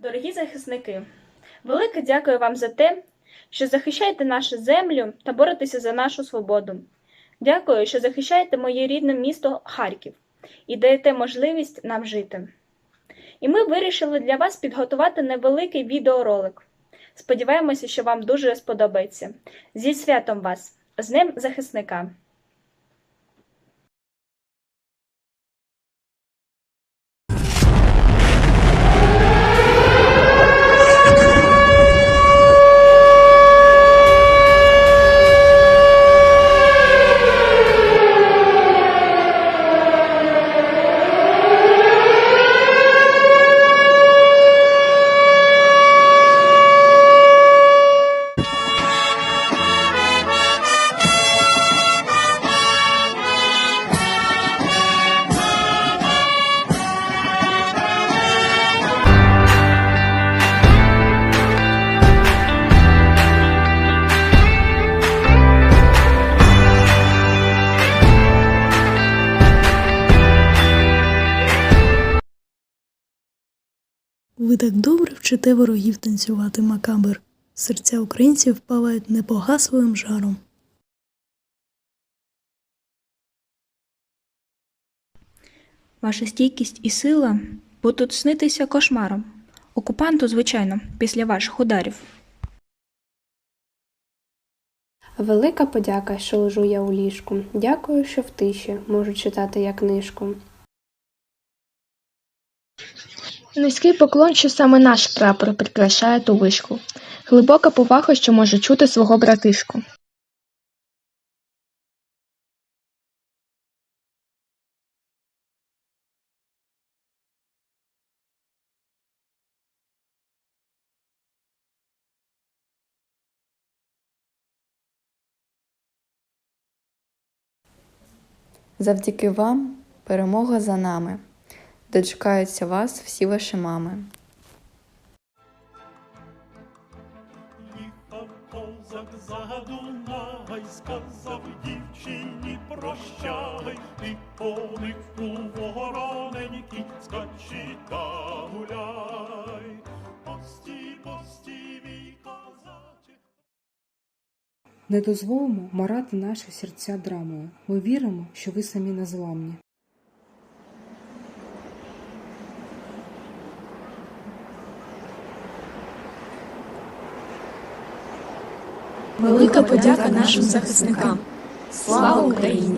Дорогі захисники, велике дякую вам за те, що захищаєте нашу землю та боретеся за нашу свободу. Дякую, що захищаєте моє рідне місто Харків і даєте можливість нам жити. І ми вирішили для вас підготувати невеликий відеоролик. Сподіваємося, що вам дуже сподобається. Зі святом вас, з Днем захисника! Ви так добре вчите ворогів танцювати макабр. Серця українців палають непогасливим жаром. Ваша стійкість і сила будуть снитися кошмаром. Окупанту, звичайно, після ваших ударів. Велика подяка, що лежу я у ліжку. Дякую, що в тиші можу читати я книжку. Низький поклон, що саме наш прапор прикрашає ту вишку. Глибока повага, що може чути свого братишку. Завдяки вам перемога за нами. Дочекаються вас всі ваші мами. Сказав дівчині прощай, і конику вороненький, скачи та гуляй. Пості, пості, мій козаче. Не дозволимо марати наші серця драмою. Ми віримо, що ви самі незламні. Велика подяка нашим захисникам. Слава Україні!